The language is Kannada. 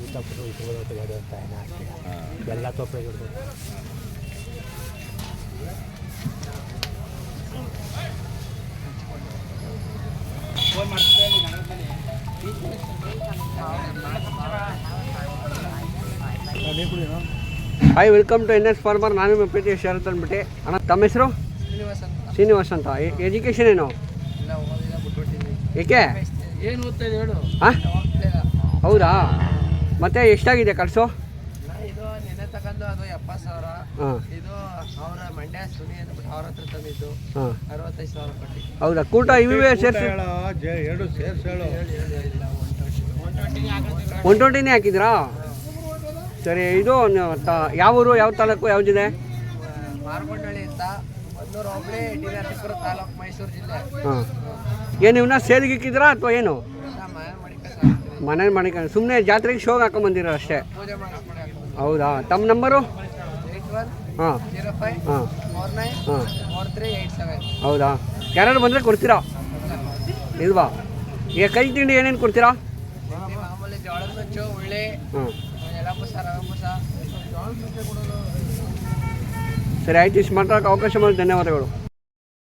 ಕೊಡ್ತಾಯಿನ ಅಷ್ಟೇ ಎಲ್ಲ ತೊಪ್ಪೆ ಇಡ್ಬೋದು hi welcome to N S farmer ನಾನು ನಿಮ್ಮ ಪ್ರೀತಿ ಶರತ್ ಅಂದ್ಬಿಟ್ಟು. ಅಣ್ಣ ತಮ್ಮ ಹೆಸರು? ಶ್ರೀನಿವಾಸ್ ಅಂತ. ಶ್ರೀನಿವಾಸ್ ಅಂತ. ಎಜುಕೇಷನ್ ಏನು? ಏಕೆ? ಏನು ಹೇಳು? ಹಾಂ? ಹೌದಾ? ಮತ್ತೆ ಎಷ್ಟಾಗಿದೆ ಕಳಿಸು? ನಾ ಇದು ನೆನೆ ತಗೊಂಡು ಅದು ಎಪ್ಪತ್ತು ಸಾವಿರ. ಹಾಂ. ಇದು ಅವರ ಮಂಡ್ಯ ಸುನಿ ಅಂದ್ಬಿಟ್ಟು ಅವ್ರ ಹತ್ರ ತಂದಿದ್ದು. ಹಾಂ. ಅರವತ್ತೈದು ಸಾವಿರ ಕೊಟ್ಟು ಹೌದಾ? ಕೂಟ ಇವೇ ಸೇರಿಸಿ. ಎರಡು ಸೇರ್ಸಿ ಹೇಳು. ಇಲ್ಲ ಒನ್ ಟ್ವೆಂಟಿ ಒನ್ ಟ್ವೆಂಟಿನೇ ಹಾಕಿದ್ರಾ? ಸರಿ ಇದು ಯಾವ ಊರು ಯಾವ ತಾಲೂಕು ಯಾವ್ದಿದೆ ಮಾರ್ಕೊಂಡಳ್ಳಿ ಅಂತ. ಒಂದೂರು ಹೋಬಳಿ ಡಿನರ್ತಿಪುರ ತಾಲೂಕು ಮೈಸೂರು ಜಿಲ್ಲೆ. ಹಾಂ. ಏನು ಇವನ್ನ ಸೇಲ್ಗಿಕ್ಕಿದ್ರಾ ಅಥವಾ ಏನು? ಸಾಕ್ತೀವಿ ಮಾಡಿ ಸುಮ್ಮನೆ ಜಾತ್ರೆಗೆ ಶೋಗೆ ಹಾಕೊಂಬಂದಿರೋ ಅಷ್ಟೇ. ಹೌದಾ? ತಮ್ಮ ನಂಬರು ಹಾಂ. ಹಾಂ. ಹಾಂ. ಹೌದಾ? ಯಾರು ಬಂದರೆ ಕೊಡ್ತೀರಾ? ಇಲ್ವಾ? ಈಗ ಕೈ ತಿಂಡಿ ಏನೇನು ಕೊಡ್ತೀರಾ? ಸರಿ, ಆಯ್ತು, ಇಷ್ಟು ಮಾತಾಡೋಕೆ ಅವಕಾಶ ಮಾಡಿ ಧನ್ಯವಾದಗಳು.